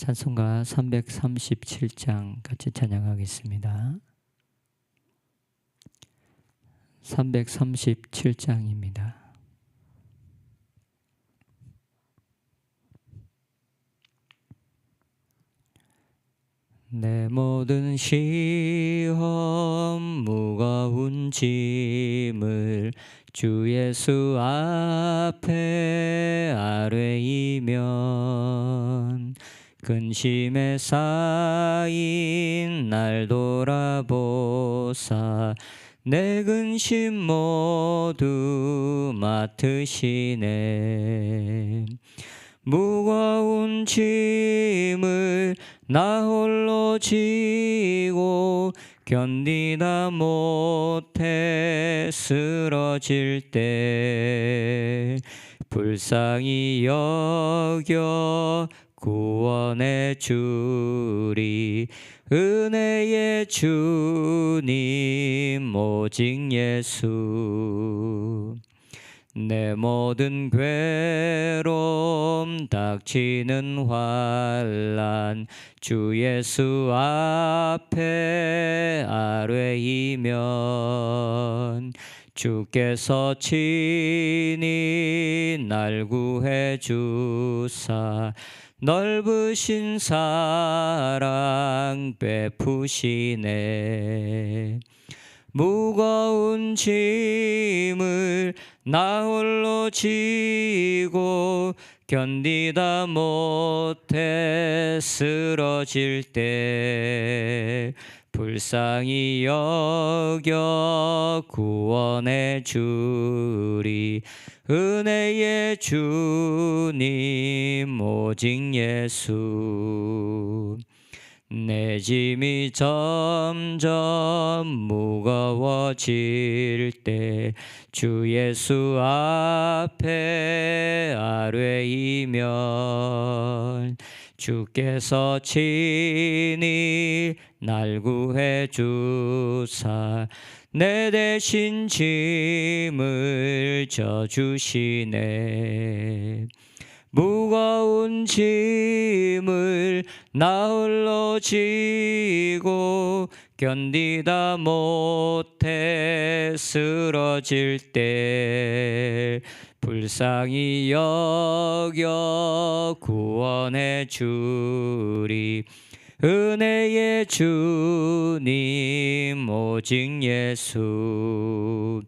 찬송가 337장 같이 찬양하겠습니다. 337장입니다. 내 모든 시험 무거운 짐을 주 예수 앞에 아뢰이면 근심에 쌓인 날 돌아보사. 내 근심 모두 맡으시네. 무거운 짐을 나 홀로 지고 견디다 못해 쓰러질 때 불쌍히 여겨 구원해 주리 은혜의 주님 오직 예수. 내 모든 괴로움 닥치는 환란 주 예수 앞에 아뢰이면 주께서 친히 날 구해 주사 넓으신 사랑 베푸시네. 무거운 짐을 나 홀로 지고 견디다 못해 쓰러질 때 불쌍히 여겨 구원해 주리. 은혜의 주님 오직 예수 내 짐이 점점 무거워질 때 주 예수 앞에 아뢰이면 주께서 친히 날 구해 주사 내 대신 짐을 져주시네 무거운 짐을 나 홀로 지고 견디다 못해 쓰러질 때 불쌍히 여겨 구원해 주리. 은혜의 주님 오직 예수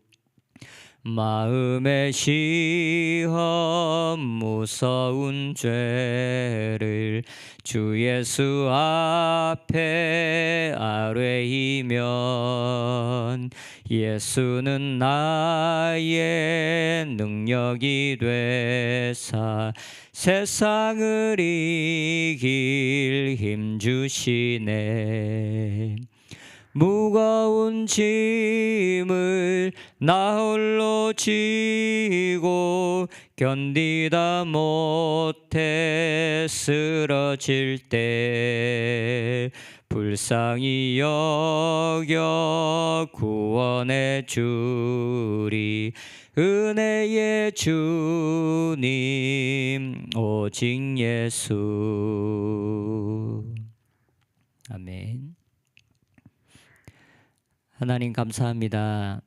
마음의 시험 무서운 죄를 주 예수 앞에 아뢰이면 예수는 나의 능력이 되사 세상을 이길 힘 주시네 무거운 짐을 나 홀로 지고 견디다 못해 쓰러질 때 불쌍히 여겨 구원해 주리. 은혜의 주님 오직 예수. 아멘 하나님 감사합니다.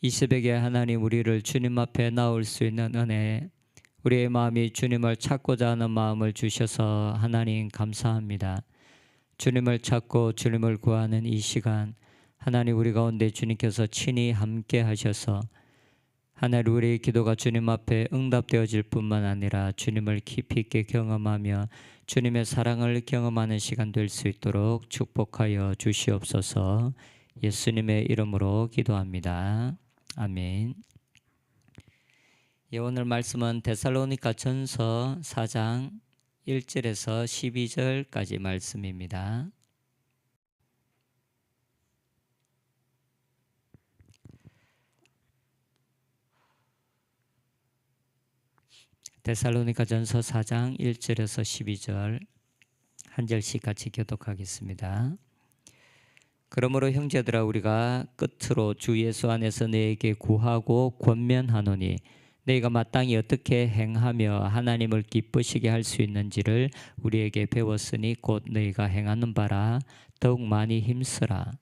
이 새벽에 하나님 우리를 주님 앞에 나올 수 있는 은혜, 우리의 마음이 주님을 찾고자 하는 마음을 주셔서 하나님 감사합니다. 주님을 찾고 주님을 구하는 이 시간, 하나님 우리 가운데 주님께서 친히 함께 하셔서 하나님 우리의 기도가 주님 앞에 응답되어질 뿐만 아니라 주님을 깊이 있게 경험하며 주님의 사랑을 경험하는 시간 될 수 있도록 축복하여 주시옵소서. 예수님의 이름으로 기도합니다. 아멘. 예, 오늘 말씀은 데살로니가 전서 4장 1절에서 12절까지 말씀입니다. 데살로니가 전서 4장 1절에서 12절 한 절씩 같이 교독하겠습니다. 그러므로 형제들아 우리가 끝으로 주 예수 안에서 내게 구하고 권면하노니 너희가 마땅히 어떻게 행하며 하나님을 기쁘시게 할 수 있는지를 우리에게 배웠으니 곧 너희가 행하는 바라 더욱 많이 힘쓰라.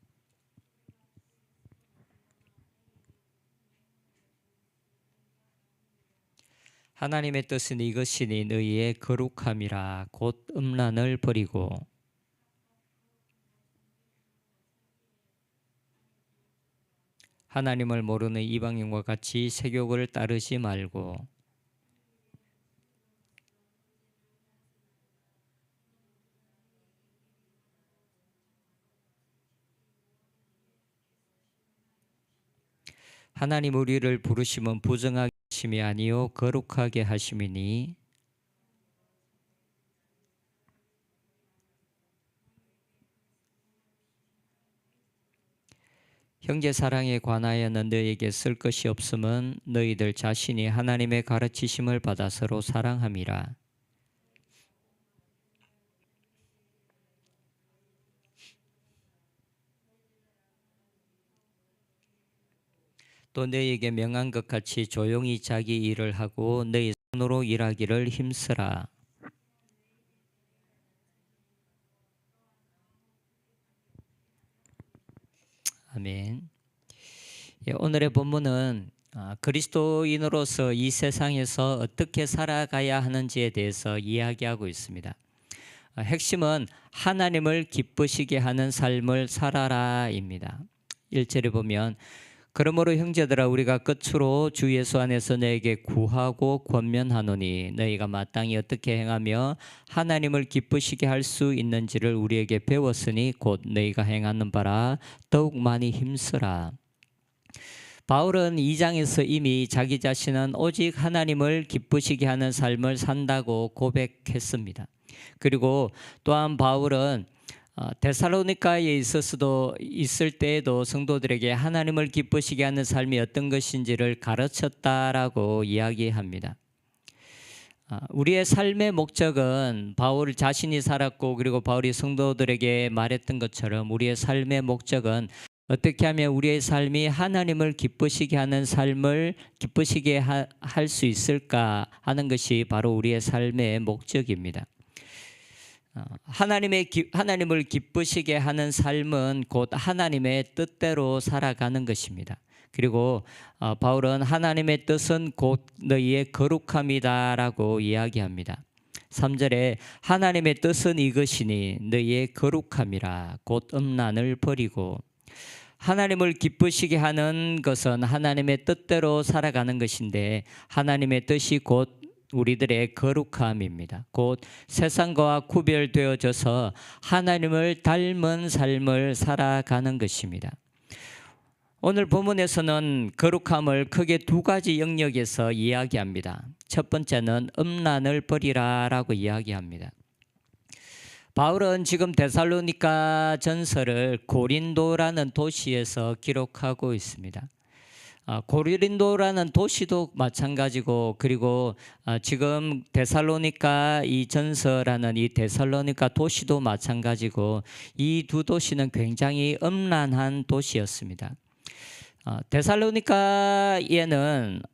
하나님의 뜻은 이것이니 너희의 거룩함이라 곧 음란을 버리고 하나님을 모르는 이방인과 같이 세욕을 따르지 말고. 하나님 우리를 부르심은 부정하게 하심이 아니요 거룩하게 하심이니 형제 사랑에 관하여는 너에게 쓸 것이 없음은 너희들 자신이 하나님의 가르치심을 받아 서로 사랑함이라. 또 너희에게 명한 것 같이 조용히 자기 일을 하고 너희 손으로 일하기를 힘쓰라. 아멘. 예, 오늘의 본문은 아, 그리스도인으로서 이 세상에서 어떻게 살아가야 하는지에 대해서 이야기하고 있습니다. 아, 핵심은 하나님을 기쁘시게 하는 삶을 살아라입니다. 1절에 보면 그러므로 형제들아 우리가 끝으로 주 예수 안에서 너에게 구하고 권면하노니 너희가 마땅히 어떻게 행하며 하나님을 기쁘시게 할 수 있는지를 우리에게 배웠으니 곧 너희가 행하는 바라 더욱 많이 힘쓰라. 바울은 2장에서 이미 자기 자신은 오직 하나님을 기쁘시게 하는 삶을 산다고 고백했습니다. 그리고 또한 바울은 어, 데살로니카에 있었어도 있을 때에도 성도들에게 하나님을 기쁘시게 하는 삶이 어떤 것인지를 가르쳤다라고 이야기합니다. 아, 우리의 삶의 목적은 바울 자신이 살았고 그리고 바울이 성도들에게 말했던 것처럼 우리의 삶의 목적은 어떻게 하면 우리의 삶이 하나님을 기쁘시게 하는 삶을 기쁘시게 할 수 있을까 하는 것이 바로 우리의 삶의 목적입니다. 어, 하나님의 하나님을 기쁘시게 하는 삶은 곧 하나님의 뜻대로 살아가는 것입니다. 그리고 어, 바울은 하나님의 뜻은 곧 너희의 거룩함이다라고 이야기합니다. 3절에 하나님의 뜻은 이것이니 너희의 거룩함이라 곧 음란을 버리고 하나님을 기쁘시게 하는 것은 하나님의 뜻대로 살아가는 것인데 하나님의 뜻이 곧 우리들의 거룩함입니다. 곧 세상과 구별되어져서 하나님을 닮은 삶을 살아가는 것입니다. 오늘 본문에서는 거룩함을 크게 두 가지 영역에서 이야기합니다. 첫 번째는 음란을 버리라라고 이야기합니다. 바울은 지금 데살로니가 전설을 고린도라는 도시에서 기록하고 있습니다. 아, 고린도라는 도시도 마찬가지고 그리고 아, 지금 데살로니카 이 전서라는 이 데살로니카 도시도 마찬가지고 이 두 도시는 굉장히 음란한 도시였습니다. 아, 데살로니카에는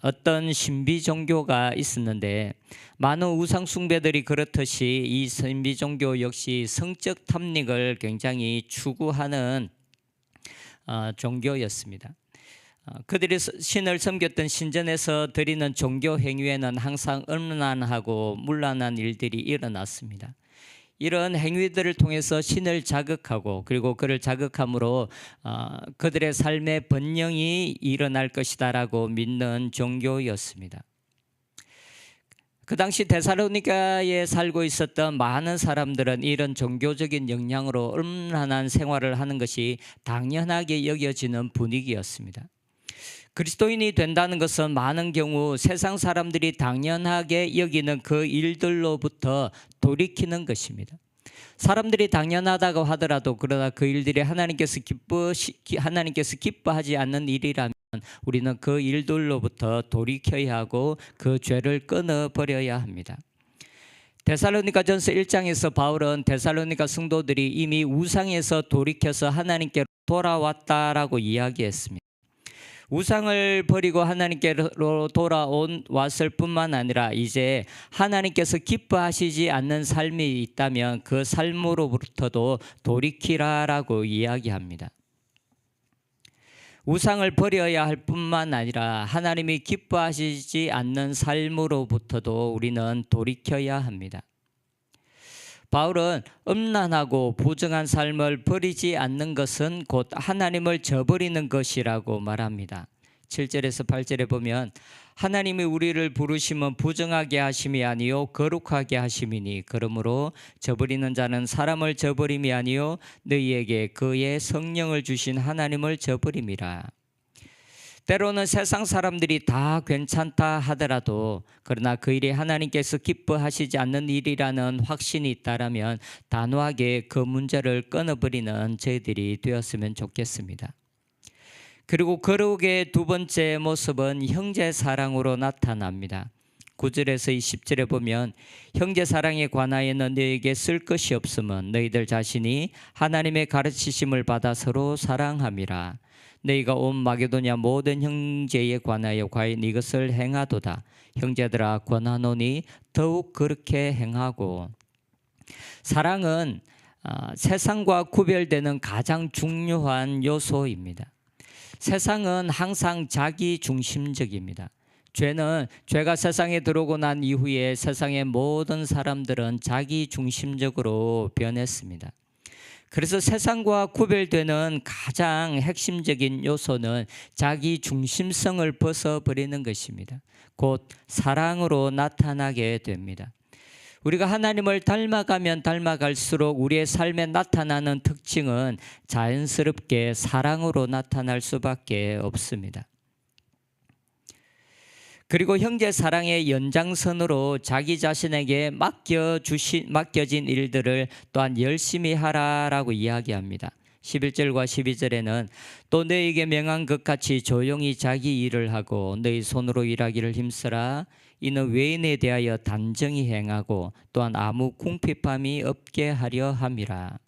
어떤 신비 종교가 있었는데 많은 우상 숭배들이 그렇듯이 이 신비 종교 역시 성적 탐닉을 굉장히 추구하는 종교였습니다. 어, 그들이 신을 섬겼던 신전에서 드리는 종교 행위에는 항상 음란하고 문란한 일들이 일어났습니다. 이런 행위들을 통해서 신을 자극하고 그리고 그를 자극함으로 어, 그들의 삶의 번영이 일어날 것이다라고 믿는 종교였습니다. 그 당시 데살로니가에 살고 있었던 많은 사람들은 이런 종교적인 영향으로 음란한 생활을 하는 것이 당연하게 여겨지는 분위기였습니다. 그리스도인이 된다는 것은 많은 경우 세상 사람들이 당연하게 여기는 그 일들로부터 돌이키는 것입니다. 사람들이 당연하다고 하더라도 그러나 그 일들이 하나님께서 기뻐 하나님께서 기뻐하지 않는 일이라면 우리는 그 일들로부터 돌이켜야 하고 그 죄를 끊어 버려야 합니다. 데살로니가전서 1장에서 바울은 데살로니가 성도들이 이미 우상에서 돌이켜서 하나님께 돌아왔다라고 이야기했습니다. 우상을 버리고 하나님께로 돌아온 왔을 뿐만 아니라 이제 하나님께서 기뻐하시지 않는 삶이 있다면 그 삶으로부터도 돌이키라라고 이야기합니다. 우상을 버려야 할 뿐만 아니라 하나님이 기뻐하시지 않는 삶으로부터도 우리는 돌이켜야 합니다. 바울은 음란하고 부정한 삶을 버리지 않는 것은 곧 하나님을 저버리는 것이라고 말합니다. 7절에서 8절에 보면 하나님이 우리를 부르심은 부정하게 하심이 아니요 거룩하게 하심이니 그러므로 저버리는 자는 사람을 저버림이 아니요 너희에게 그의 성령을 주신 하나님을 저버림이라. 때로는 세상 사람들이 다 괜찮다 하더라도 그러나 그 일이 하나님께서 기뻐하시지 않는 일이라는 확신이 있다라면 단호하게 그 문제를 끊어버리는 저희들이 되었으면 좋겠습니다. 그리고 거룩의 두 번째 모습은 형제 사랑으로 나타납니다. 9절에서 20절에 보면 형제 사랑에 관하여는 너에게 쓸 것이 없으면 너희들 자신이 하나님의 가르치심을 받아 서로 사랑함이라. 너희가 온 마게도냐 모든 형제에 관하여 과연 이것을 행하도다. 형제들아 권하노니 더욱 그렇게 행하고 사랑은 아, 세상과 구별되는 가장 중요한 요소입니다. 세상은 항상 자기 중심적입니다. 죄는 죄가 세상에 들어오고 난 이후에 세상의 모든 사람들은 자기 중심적으로 변했습니다. 그래서 세상과 구별되는 가장 핵심적인 요소는 자기 중심성을 벗어버리는 것입니다. 곧 사랑으로 나타나게 됩니다. 우리가 하나님을 닮아가면 닮아갈수록 우리의 삶에 나타나는 특징은 자연스럽게 사랑으로 나타날 수밖에 없습니다. 그리고 형제 사랑의 연장선으로 자기 자신에게 맡겨 주신 맡겨진 일들을 또한 열심히 하라라고 이야기합니다. 11절과 12절에는 또 너에게 명한 것 같이 조용히 자기 일을 하고 너희 손으로 일하기를 힘쓰라 이는 외인에 대하여 단정히 행하고 또한 아무 궁핍함이 없게 하려 함이라.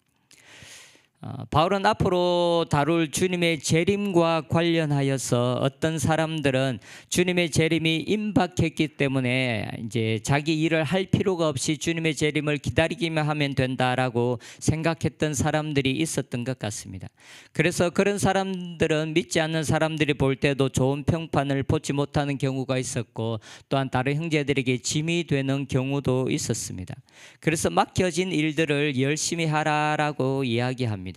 어, 바울은 앞으로 다룰 주님의 재림과 관련하여서 어떤 사람들은 주님의 재림이 임박했기 때문에 이제 자기 일을 할 필요가 없이 주님의 재림을 기다리기만 하면 된다라고 생각했던 사람들이 있었던 것 같습니다. 그래서 그런 사람들은 믿지 않는 사람들이 볼 때도 좋은 평판을 보지 못하는 경우가 있었고 또한 다른 형제들에게 짐이 되는 경우도 있었습니다. 그래서 맡겨진 일들을 열심히 하라라고 이야기합니다.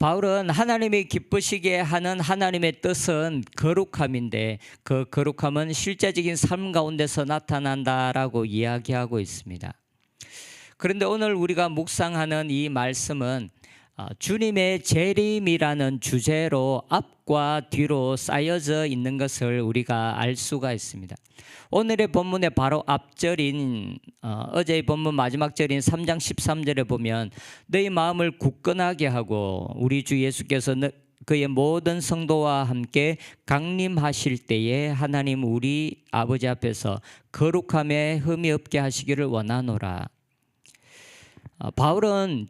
바울은 하나님이 기쁘시게 하는 하나님의 뜻은 거룩함인데 그 거룩함은 실제적인 삶 가운데서 나타난다라고 이야기하고 있습니다. 그런데 오늘 우리가 묵상하는 이 말씀은 어, 주님의 재림이라는 주제로 앞과 뒤로 쌓여져 있는 것을 우리가 알 수가 있습니다. 오늘의 본문의 바로 앞절인 어, 제의 본문 마지막 절인 3장 13절에 보면 너희 마음을 굳건하게 하고 우리 주 예수께서 그의 모든 성도와 함께 강림하실 때에 하나님 우리 아버지 앞에서 거룩함에 흠이 없게 하시기를 원하노라. 어, 바울은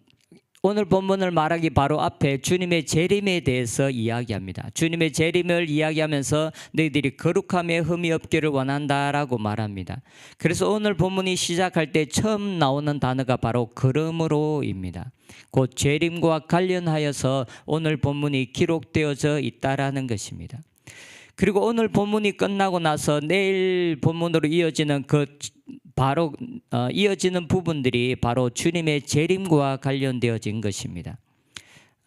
오늘 본문을 말하기 바로 앞에 주님의 재림에 대해서 이야기합니다. 주님의 재림을 이야기하면서 너희들이 거룩함에 흠이 없기를 원한다라고 말합니다. 그래서 오늘 본문이 시작할 때 처음 나오는 단어가 바로 그러므로입니다. 곧 재림과 관련하여서 오늘 본문이 기록되어져 있다라는 것입니다. 그리고 오늘 본문이 끝나고 나서 내일 본문으로 이어지는 그 바로 어, 이어지는 부분들이 바로 주님의 재림과 관련되어진 것입니다.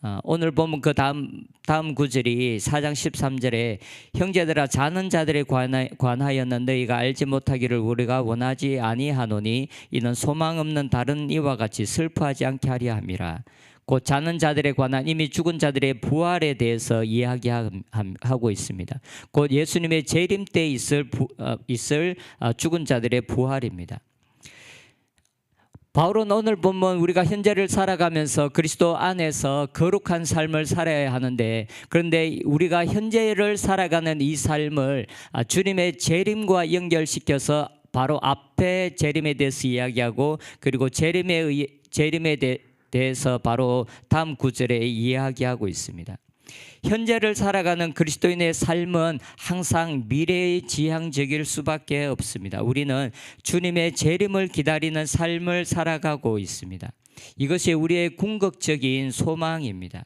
어, 오늘 보면 그 다음 다음 구절이 4장 13절에 형제들아 자는 자들에 관하여는 너희가 알지 못하기를 우리가 원하지 아니하노니 이는 소망 없는 다른 이와 같이 슬퍼하지 않게 하려 함이라. 곧 자는 자들에 관한 이미 죽은 자들의 부활에 대해서 이야기하고 있습니다. 곧 예수님의 재림 때 있을 부, 어, 있을 어, 죽은 자들의 부활입니다. 바울은 오늘 보면 우리가 현재를 살아가면서 그리스도 안에서 거룩한 삶을 살아야 하는데 그런데 우리가 현재를 살아가는 이 삶을 아, 주님의 재림과 연결시켜서 바로 앞에 재림에 대해서 이야기하고 그리고 재림에 의, 재림에 대해 대해서 바로 다음 구절에 이야기하고 있습니다. 현재를 살아가는 그리스도인의 삶은 항상 미래의 지향적일 수밖에 없습니다. 우리는 주님의 재림을 기다리는 삶을 살아가고 있습니다. 이것이 우리의 궁극적인 소망입니다.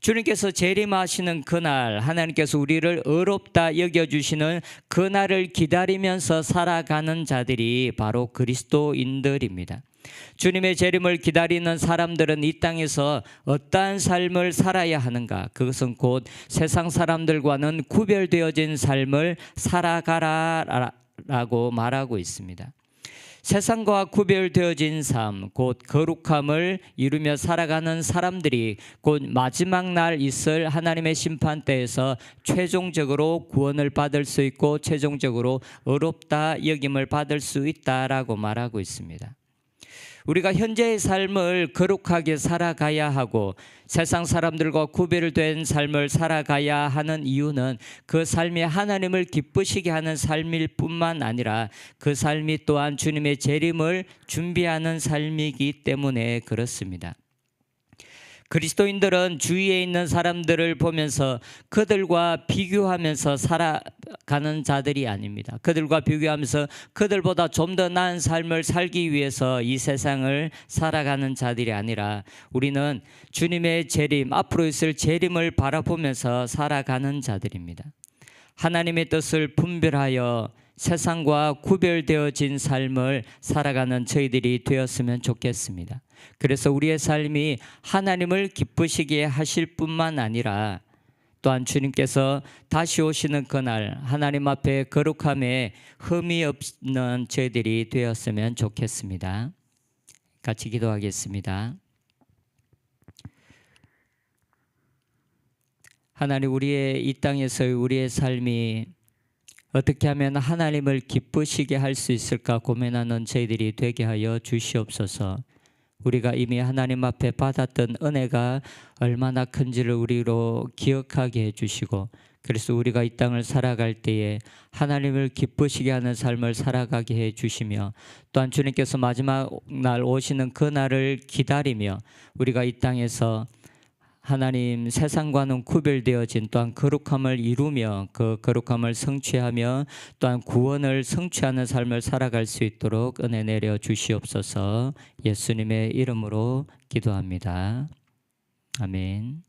주님께서 재림하시는 그날 하나님께서 우리를 의롭다 여겨 주시는 그날을 기다리면서 살아가는 자들이 바로 그리스도인들입니다. 주님의 재림을 기다리는 사람들은 이 땅에서 어떠한 삶을 살아야 하는가? 그것은 곧 세상 사람들과는 구별되어진 삶을 살아가라 라고 말하고 있습니다. 세상과 구별되어진 삶, 곧 거룩함을 이루며 살아가는 사람들이 곧 마지막 날 있을 하나님의 심판 때에서 최종적으로 구원을 받을 수 있고 최종적으로 의롭다 여김을 받을 수 있다라고 말하고 있습니다. 우리가 현재의 삶을 거룩하게 살아가야 하고 세상 사람들과 구별된 삶을 살아가야 하는 이유는 그 삶이 하나님을 기쁘시게 하는 삶일 뿐만 아니라 그 삶이 또한 주님의 재림을 준비하는 삶이기 때문에 그렇습니다. 그리스도인들은 주위에 있는 사람들을 보면서 그들과 비교하면서 살아가는 자들이 아닙니다. 그들과 비교하면서 그들보다 좀 더 나은 삶을 살기 위해서 이 세상을 살아가는 자들이 아니라 우리는 주님의 재림, 앞으로 있을 재림을 바라보면서 살아가는 자들입니다. 하나님의 뜻을 분별하여 세상과 구별되어진 삶을 살아가는 저희들이 되었으면 좋겠습니다. 그래서 우리의 삶이 하나님을 기쁘시게 하실 뿐만 아니라 또한 주님께서 다시 오시는 그날 하나님 앞에 거룩함에 흠이 없는 저희들이 되었으면 좋겠습니다. 같이 기도하겠습니다. 하나님 우리의 이 땅에서의 우리의 삶이 어떻게 하면 하나님을 기쁘시게 할 수 있을까 고민하는 저희들이 되게 하여 주시옵소서. 우리가 이미 하나님 앞에 받았던 은혜가 얼마나 큰지를 우리로 기억하게 해주시고 그래서 우리가 이 땅을 살아갈 때에 하나님을 기쁘시게 하는 삶을 살아가게 해 주시며 또한 주님께서 마지막 날 오시는 그 날을 기다리며 우리가 이 땅에서 하나님 세상과는 구별되어진 또한 거룩함을 이루며 그 거룩함을 성취하며 또한 구원을 성취하는 삶을 살아갈 수 있도록 은혜 내려 주시옵소서 예수님의 이름으로 기도합니다. 아멘.